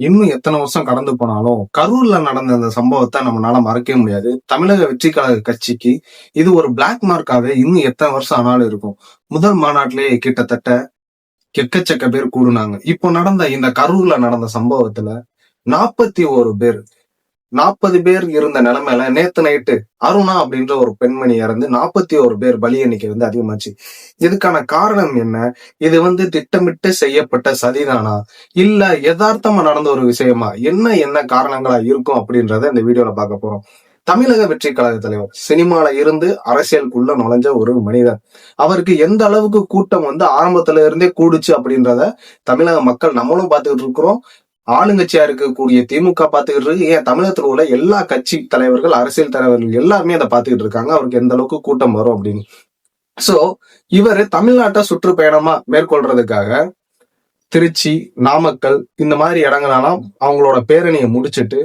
இன்னும் எத்தனை வருஷம் கடந்து போனாலும் கரூர்ல நடந்த அந்த சம்பவத்தை நம்மளால மறக்கவே முடியாது. தமிழக வெற்றி கழக கட்சிக்கு இது ஒரு பிளாக் மார்க்காவே இன்னும் எத்தனை வருஷம் ஆனாலும் இருக்கும். முதல் மாநாட்டிலேயே கிட்டத்தட்ட எக்கச்சக்க பேர் கூடுனாங்க. இப்போ நடந்த இந்த கரூர்ல நடந்த சம்பவத்துல நாற்பத்தி ஒரு பேர் நாற்பது பேர் இருந்த நிலைமையில நேத்து நைட்டு அருணா அப்படின்ற ஒரு பெண்மணி இறந்து நாற்பத்தி ஒரு பேர் பலி எண்ணிக்கை வந்து அதிகமாச்சு. இதுக்கான காரணம் என்ன? இது வந்து திட்டமிட்டு செய்யப்பட்ட சதிதானா? இல்ல யதார்த்தமா நடந்த ஒரு விஷயமா? என்ன என்ன காரணங்களா இருக்கும் அப்படின்றத இந்த வீடியோல பார்க்க போறோம். தமிழக வெற்றி கழக தலைவர் சினிமால இருந்து அரசியலுக்குள்ள நுழைஞ்ச ஒரு மனிதர் அவருக்கு எந்த அளவுக்கு கூட்டம் வந்து ஆரம்பத்துல இருந்தே கூடுச்சு அப்படின்றத தமிழக மக்கள் நம்மளும் பார்த்துக்கிட்டு இருக்கிறோம். ஆளுங்கட்சியா இருக்கக்கூடிய திமுக பாத்துக்கிட்டு இருக்கு ஏன் தமிழகத்தில் உள்ள எல்லா கட்சி தலைவர்கள் அரசியல் தலைவர்கள் எல்லாருமே அதை பாத்துக்கிட்டு இருக்காங்க. அவருக்கு எந்த அளவுக்கு கூட்டம் வரும் அப்படின்னு. சோ இவர் தமிழ்நாட்டை சுற்றுப்பயணமா மேற்கொள்றதுக்காக திருச்சி நாமக்கல் இந்த மாதிரி இடங்களெல்லாம் அவங்களோட பேரணியை முடிச்சிட்டு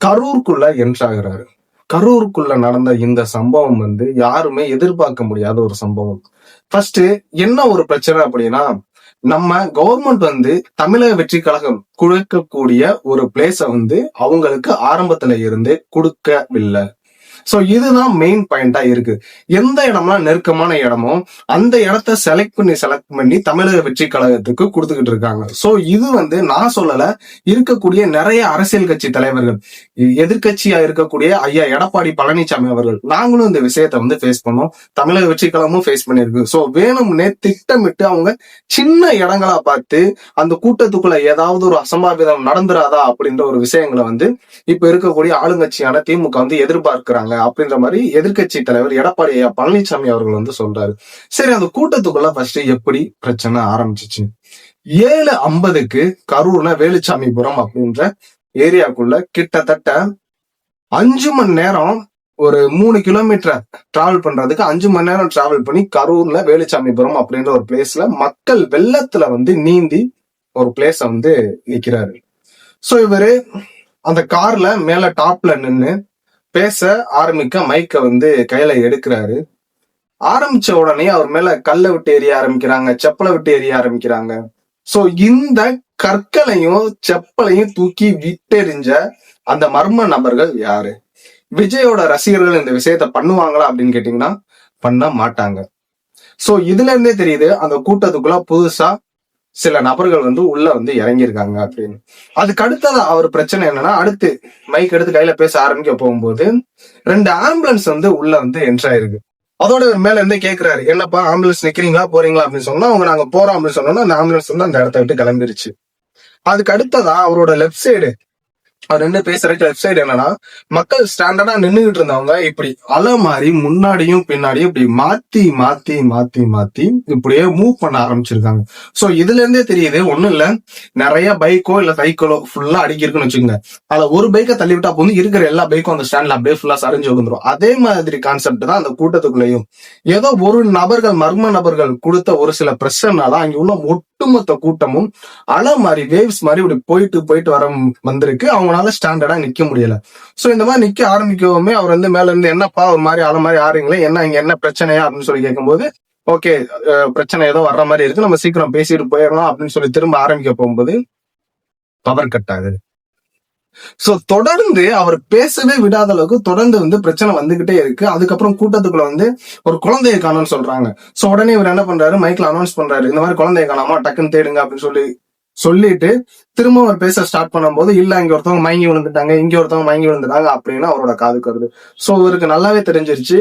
கரூருக்குள்ள என்ட்ராகிறாரு கரூருக்குள்ள நடந்த இந்த சம்பவம் வந்து யாருமே எதிர்பார்க்க முடியாத ஒரு சம்பவம். ஃபர்ஸ்ட் என்ன ஒரு பிரச்சனை அப்படின்னா நம்ம கவர்மெண்ட் வந்து தமிழக வெற்றி கழகம் கொடுக்கக்கூடிய ஒரு பிளேஸ வந்து அவங்களுக்கு ஆரம்பத்துல இருந்து கொடுக்கவில்லை. ஸோ இதுதான் மெயின் பாயிண்டா இருக்கு. எந்த இடம்லாம் நெருக்கமான இடமோ அந்த இடத்த செலக்ட் பண்ணி செலக்ட் பண்ணி தமிழக வெற்றி கழகத்துக்கு கொடுத்துக்கிட்டு இருக்காங்க. சோ இது வந்து நான் சொல்லல இருக்கக்கூடிய நிறைய அரசியல் கட்சி தலைவர்கள் எதிர்கட்சியா இருக்கக்கூடிய ஐயா எடப்பாடி பழனிசாமி அவர்கள் நாங்களும் இந்த விஷயத்த வந்து ஃபேஸ் பண்ணோம். தமிழக வெற்றி கழகமும் ஃபேஸ் பண்ணிருக்கு சோ வேணும்னே திட்டமிட்டு அவங்க சின்ன இடங்களா பார்த்து அந்த கூட்டத்துக்குள்ள ஏதாவது ஒரு அசம்பாவிதம் நடந்துராதா அப்படின்ற ஒரு விஷயங்களை வந்து இப்ப இருக்கக்கூடிய ஆளுங்கட்சியான திமுக வந்து எதிர்பார்க்கிறாங்க. அப்படின்ற மாதிரி எதிர்க்கட்சி தலைவர் எடப்பாடி ஐயா பழனிசாமி அவர்கள் வந்து சொல்றாரு. சரி அந்த கூட்டத்துக்குள்ள ஃபர்ஸ்ட் எப்படி பிரச்சனை ஆரம்பிச்சிச்சு? ஏழு ஐம்பதுக்கு கரூர்ல வேலுச்சாமிபுரம் அப்படின்ற ஏரியாக்குள்ள கிட்டத்தட்ட அஞ்சு மணி நேரம் ஒரு மூணு கிலோமீட்டர் டிராவல் பண்றதுக்கு அஞ்சு மணி நேரம் டிராவல் பண்ணி கரூர்ல வேலுச்சாமிபுரம் அப்படின்ற ஒரு பிளேஸ்ல மக்கள் வெள்ளத்துல வந்து நீந்தி ஒரு பிளேஸ வந்து நிக்கிறாரு. சோ இவரு அந்த கார்ல மேல டாப்ல நின்னு பேச ஆரம்பிக்க மைக்க வந்து கையில எடுக்கிறாரு. ஆரம்பிச்ச உடனே அவர் மேல கல்லை விட்டு எரிய ஆரம்பிக்கிறாங்க செப்பலை விட்டு எரிய ஆரம்பிக்கிறாங்க. சோ இந்த கற்களையும் செப்பலையும் தூக்கி விட்டெறிஞ்ச அந்த மர்ம நபர்கள் யாரு? விஜயோட ரசிகர்கள் இந்த விஷயத்த பண்ணுவாங்களா அப்படின்னு கேட்டீங்கன்னா பண்ண மாட்டாங்க. சோ இதுல இருந்தே தெரியுது அந்த கூட்டத்துக்குள்ள புதுசா சில நபர்கள் வந்து உள்ள வந்து இறங்கியிருக்காங்க அப்படின்னு. அதுக்கு அடுத்ததா அவர் பிரச்சனை என்னன்னா அடுத்து மைக் எடுத்து கையில பேச ஆரம்பிக்க போகும்போது ரெண்டு ஆம்புலன்ஸ் வந்து உள்ள வந்து என்ட்ராயிருக்கு அதோட மேல இருந்து கேக்குறாரு என்னப்பா ஆம்புலன்ஸ் நிக்கிறீங்களா? போறீங்களா? அப்படின்னு சொன்னா அவங்க நாங்க போறோம் அப்படின்னு சொன்னோம்னா அந்த ஆம்புலன்ஸ் வந்து அந்த இடத்த விட்டு கிளம்பிருச்சு. அதுக்கு அடுத்ததா அவரோட லெஃப்ட் சைடு அவர் நின்று பேசுறதுக்கு லெஃப்ட் சைடு என்னன்னா மக்கள் ஸ்டாண்டர்டா நின்றுகிட்டு இருந்தவங்க இப்படி அலை மாதிரி முன்னாடியும் பின்னாடியும் இப்படி மாத்தி மாத்தி மாத்தி மாத்தி இப்படியே மூவ் பண்ண ஆரம்பிச்சிருக்காங்க. சோ இதுல இருந்தே தெரியுது ஒண்ணும் இல்ல. நிறைய பைக்கோ இல்ல சைக்கிளோ ஃபுல்லா அடிக்கிருக்குன்னு வச்சுக்கோங்க. அதுல ஒரு பைக்கை தள்ளி விட்டா போது இருக்கிற எல்லா பைக்கும் அந்த ஸ்டாண்ட்ல அப்படியே ஃபுல்லா சரிஞ்சு வந்துரும். அதே மாதிரி கான்செப்ட் தான் அந்த கூட்டத்துக்குள்ளேயும். ஏதோ ஒரு நபர்கள் மர்ம நபர்கள் கொடுத்த ஒரு சில பிரச்சனைனால அங்க உள்ள ஒட்டுமொத்த கூட்டமும் அலை மாதிரி வேவ்ஸ் மாதிரி இப்படி போயிட்டு போயிட்டு வர வந்திருக்கு. அவங்களால ஸ்டாண்டர்டா நிக்க முடியல. சோ இந்த மாதிரி நிக்க ஆரம்பிக்கவுமே அவர் வந்து மேல இருந்து என்னப்பா ஒரு மாதிரி அலை மாதிரி ஆறீங்களே என்ன இங்க என்ன பிரச்சனையா அப்படின்னு சொல்லி கேட்கும்போது ஓகே பிரச்சனை ஏதோ வர்ற மாதிரி இருக்கு. நம்ம சீக்கிரம் பேசிட்டு போயிடலாம் அப்படின்னு சொல்லி திரும்ப ஆரம்பிக்க போகும்போது பவர் கட் ஆகுது. சோ தொடர்ந்து அவர் பேசவே விடாத அளவுக்கு தொடர்ந்து வந்து பிரச்சனை வந்துகிட்டே இருக்கு. அதுக்கப்புறம் கூட்டத்துக்குள்ள வந்து ஒரு குழந்தைய காணும்னு சொல்றாங்க. சோ உடனே இவர் என்ன பண்றாரு? மைக்ல அனௌன்ஸ் பண்றாரு. இந்த மாதிரி குழந்தைய காணாமா? டக்குன்னு தேடுங்க அப்படின்னு சொல்லி சொல்லிட்டு திரும்ப அவர் பேச ஸ்டார்ட் பண்ணும்போது இல்ல இங்க ஒருத்தவங்க மயங்கி விழுந்துட்டாங்க. இங்க ஒருத்தவங்க மயங்கி விழுந்துட்டாங்க. அப்படின்னு அவரோட காதுக்கு வருது சோ இவருக்கு நல்லாவே தெரிஞ்சிருச்சு.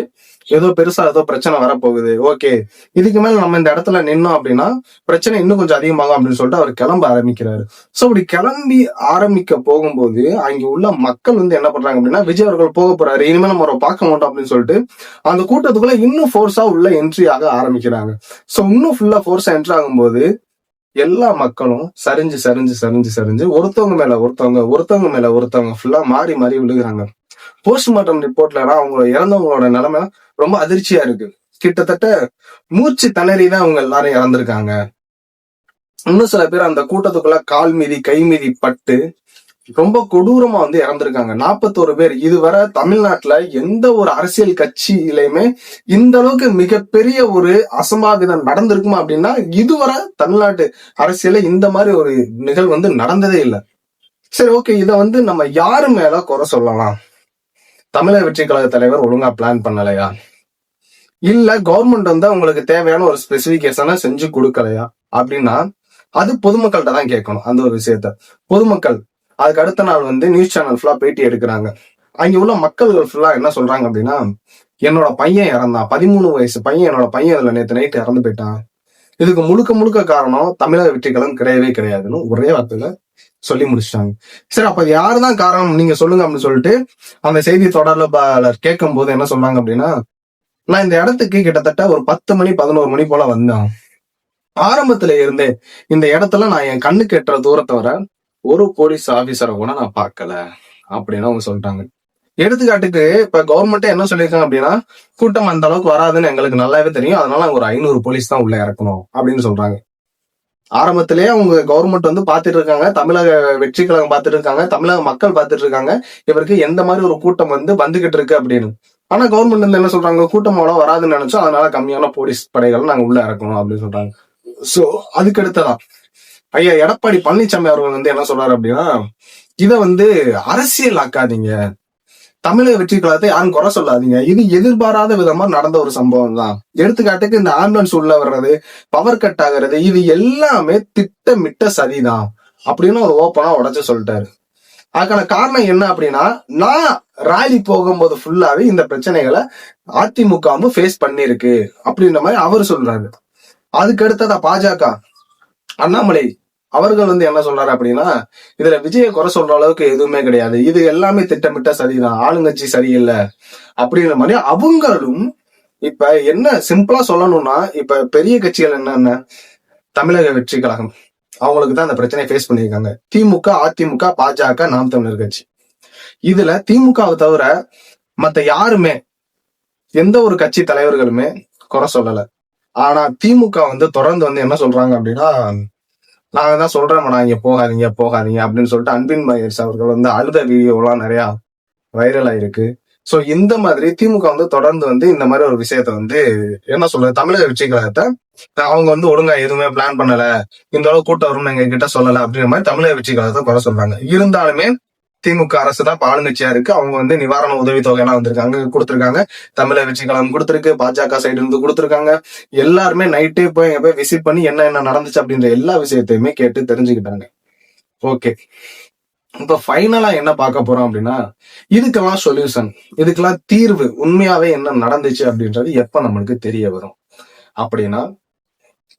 ஏதோ பெருசா ஏதோ பிரச்சனை வரப்போகுது. ஓகே. இதுக்கு மேல நம்ம இந்த இடத்துல நின்னோம் அப்படின்னா பிரச்சனை இன்னும் கொஞ்சம் அதிகமாகும் அப்படின்னு சொல்லிட்டு அவர் கிளம்ப ஆரம்பிக்கிறாரு. சோ இப்படி கிளம்பி ஆரம்பிக்க போகும்போது அங்க உள்ள மக்கள் வந்து என்ன பண்றாங்க அப்படின்னா விஜய் அவர்கள் போக போறாரு. இனிமே நம்ம அவரை பார்க்க மாட்டோம் அப்படின்னு சொல்லிட்டு அந்த கூட்டத்துக்குள்ள இன்னும் ஃபோர்ஸா உள்ள என்ட்ரி ஆக ஆரம்பிக்கிறாங்க. சோ இன்னும் ஃபுல்லா ஃபோர்ஸா என்ட்ரி ஆகும்போது எல்லா மக்களும் சரிஞ்சு சரிஞ்சு சரிஞ்சு சரிஞ்சு ஒருத்தவங்க மேல ஒருத்தவங்க ஒருத்தவங்க மேல ஒருத்தவங்க ஃபுல்லா மாறி மாறி விழுகிறாங்க. போஸ்ட்மார்ட்டம் ரிப்போர்ட்ல அவங்க இறந்தவங்களோட நிலைமை ரொம்ப அதிர்ச்சியா இருக்கு. கிட்டத்தட்ட மூச்சு திணறி தான் அவங்க எல்லாரும் இறந்திருக்காங்க. இன்னும் சில பேர் அந்த கூட்டத்துக்குள்ள கால் மீதி கை மீதி பட்டு ரொம்ப கொடூரமா வந்து இறந்திருக்காங்க. நாற்பத்தோரு பேர். இதுவரை தமிழ்நாட்டுல எந்த ஒரு அரசியல் கட்சியிலையுமே இந்த அளவுக்கு மிகப்பெரிய ஒரு அசம்பாவிதம் நடந்திருக்குமா அப்படின்னா இதுவரை தமிழ்நாட்டு அரசியல இந்த மாதிரி ஒரு நிகழ்வு வந்து நடந்ததே இல்லை. சரி ஓகே. இதை வந்து நம்ம யாரு மேல குறை சொல்லலாம்? தமிழக வெற்றி கழக தலைவர் ஒழுங்கா பிளான் பண்ணலையா? இல்ல கவர்மெண்ட் வந்து உங்களுக்கு தேவையான ஒரு ஸ்பெசிபிகேஷனை செஞ்சு கொடுக்கலையா? அப்படின்னா அது பொதுமக்கள்கிட்ட தான் கேட்கணும் அந்த ஒரு விஷயத்த. பொதுமக்கள் அதுக்கு அடுத்த நாள் வந்து நியூஸ் சேனல் ஃபுல்லா பேட்டி எடுக்கிறாங்க. அங்க உள்ள மக்கள்கள் ஃபுல்லா என்ன சொல்றாங்க அப்படின்னா என்னோட பையன் இறந்தான் பதிமூணு வயசு பையன் என்னோட பையன் இதுல நேத்து நைட்டு இறந்து போயிட்டான். இதுக்கு முழுக்க முழுக்க காரணம் தமிழக வெற்றிகளும் கிடையவே கிடையாதுன்னு ஒரே வார்த்தையில சொல்லி முடிச்சிட்டாங்க. சரி அப்ப யாரு யாருதான் காரணம்? நீங்க சொல்லுங்க அப்படின்னு சொல்லிட்டு அந்த செய்தி தொடர்பாளர் கேட்கும் போது என்ன சொன்னாங்க அப்படின்னா நான் இந்த இடத்துக்கு கிட்டத்தட்ட ஒரு பத்து மணி பதினோரு மணி போல வந்தேன். ஆரம்பத்துல இருந்தே இந்த இடத்துல நான் என் கண்ணுக்கு கெட்டுற தூரத்தை வர ஒரு போலீஸ் ஆபீசரை கூட நான் பார்க்கல அப்படின்னு அவங்க சொல்லிட்டாங்க. எடுத்துக்காட்டுக்கு இப்ப கவர்மெண்ட் என்ன சொல்லியிருக்காங்க அப்படின்னா கூட்டம் அந்த அளவுக்கு வராதுன்னு எங்களுக்கு நல்லாவே தெரியும். அதனால அவங்க ஒரு ஐநூறு போலீஸ் தான் உள்ள இறக்கணும் அப்படின்னு சொல்றாங்க. ஆரம்பத்திலேயே அவங்க கவர்மெண்ட் வந்து பார்த்துட்டு இருக்காங்க தமிழக வெற்றி கழகம் பார்த்துட்டு இருக்காங்க தமிழக மக்கள் பார்த்துட்டு இருக்காங்க இவருக்கு எந்த மாதிரி ஒரு கூட்டம் வந்து வந்துகிட்டு இருக்கு அப்படின்னு. ஆனா கவர்மெண்ட் வந்து என்ன சொல்றாங்க? கூட்டம் அவ்வளவு வராதுன்னு நினைச்சோம் அதனால கம்மியான போலீஸ் படைகள் நாங்க உள்ள இறக்கணும் அப்படின்னு சொல்றாங்க. சோ அதுக்கு அடுத்ததா ஐயா எடப்பாடி பழனிசாமி அவர்கள் வந்து என்ன சொல்றாரு அப்படின்னா இத வந்து அரசியல் ஆக்காதீங்க. தமிழக வெற்றி கழகத்தை யாரும் குறை சொல்லாதீங்க. இது எதிர்பாராத விதமா நடந்த ஒரு சம்பவம் தான் எடுத்துக்காட்டுக்கு இந்த ஆம்புலன்ஸ் உள்ள வர்றது பவர் கட் ஆகுறது இது எல்லாமே திட்டமிட்ட சதிதான் அப்படின்னு ஒரு ஓப்பனா உடச்சு சொல்லிட்டாரு. அதுக்கான காரணம் என்ன அப்படின்னா நான் ராலி போகும்போது ஃபுல்லாவே இந்த பிரச்சனைகளை அதிமுகவும் ஃபேஸ் பண்ணிருக்கு அப்படின்ற மாதிரி அவர் சொல்றாரு. அதுக்கு அடுத்ததா பாஜக. அண்ணாமலை அவர்கள் வந்து என்ன சொல்றாரு அப்படின்னா இதுல விஜய குறை சொல்ற அளவுக்கு எதுவுமே கிடையாது. இது எல்லாமே திட்டமிட்ட சரிதான். ஆளுங்கட்சி சரியில்லை. அப்படிங்கிற மாதிரி அவங்களும் இப்ப என்ன சிம்பிளா சொல்லணும்னா இப்ப பெரிய கட்சிகள் என்னென்ன? தமிழக வெற்றி கழகம். அவங்களுக்கு தான் அந்த பிரச்சனையை ஃபேஸ் பண்ணியிருக்காங்க. திமுக அதிமுக பாஜக நாம் தமிழர் கட்சி. இதுல திமுகவை தவிர மத்த யாருமே எந்த ஒரு கட்சி தலைவர்களுமே குறை சொல்லல. ஆனா திமுக வந்து தொடர்ந்து வந்து என்ன சொல்றாங்க அப்படின்னா நாங்க தான் சொல்றோம் இங்க போகாதீங்க போகாதீங்க அப்படின்னு சொல்லிட்டு அன்பின் மகேஷ் அவர்கள் வந்து அழுத வீடியோலாம் நிறைய வைரல் ஆயிருக்கு. ஸோ இந்த மாதிரி திமுக வந்து தொடர்ந்து வந்து இந்த மாதிரி ஒரு விஷயத்த வந்து என்ன சொல்றது தமிழக வெற்றி கழகத்தை அவங்க வந்து ஒழுங்கா எதுவுமே பிளான் பண்ணல. இந்த அளவு கூட்டம் வரும்னு எங்க கிட்ட சொல்லல அப்படிங்கிற மாதிரி தமிழக வெற்றி கழகத்தை குறை சொல்றாங்க. இருந்தாலுமே திமுக அரசு தான் ஆளுங்கட்சியா இருக்கு. அவங்க வந்து நிவாரண உதவி தொகையெல்லாம் வந்திருக்காங்க கொடுத்துருக்காங்க. தமிழக வெற்றி கழகம் கொடுத்திருக்கு பாஜக சைடு இருந்து கொடுத்துருக்காங்க. எல்லாருமே நைட்டே போய் போய் விசிட் பண்ணி என்ன என்ன நடந்துச்சு அப்படின்ற எல்லா விஷயத்தையுமே கேட்டு தெரிஞ்சுக்கிட்டாங்க. ஓகே இப்ப ஃபைனலா என்ன பார்க்க போறோம் அப்படின்னா இதுக்கெல்லாம் சொல்யூஷன் இதுக்கெல்லாம் தீர்வு உண்மையாவே என்ன நடந்துச்சு அப்படின்றது எப்ப நம்மளுக்கு தெரிய வரும்? அப்படின்னா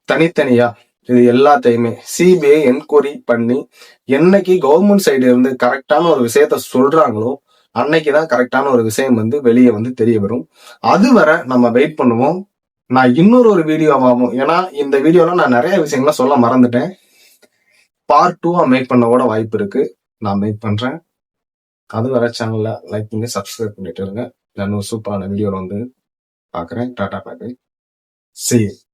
தனித்தனியா இது எல்லாத்தையுமே சிபிஐ என்கொயரி பண்ணி என்னைக்கு கவர்மெண்ட் சைடு இருந்து கரெக்டான ஒரு விஷயத்த சொல்றாங்களோ அன்னைக்குதான் கரெக்டான ஒரு விஷயம் வந்து வெளியே வந்து தெரிய வரும். அதுவரை நம்ம வெயிட் பண்ணுவோம். நான் இன்னொரு ஒரு வீடியோவாகும் ஏன்னா இந்த வீடியோல நான் நிறைய விஷயங்களை சொல்ல மறந்துட்டேன். பார்ட் டூவா மேக் பண்ண கூட வாய்ப்பு இருக்கு. நான் மேக் பண்றேன். அது வர சேனல்ல லைக் பண்ணி சப்ஸ்கிரைப் பண்ணிட்டு இருங்க. நான் சூப்பரான வீடியோல வந்து பாக்குறேன். டாடா பாய் சி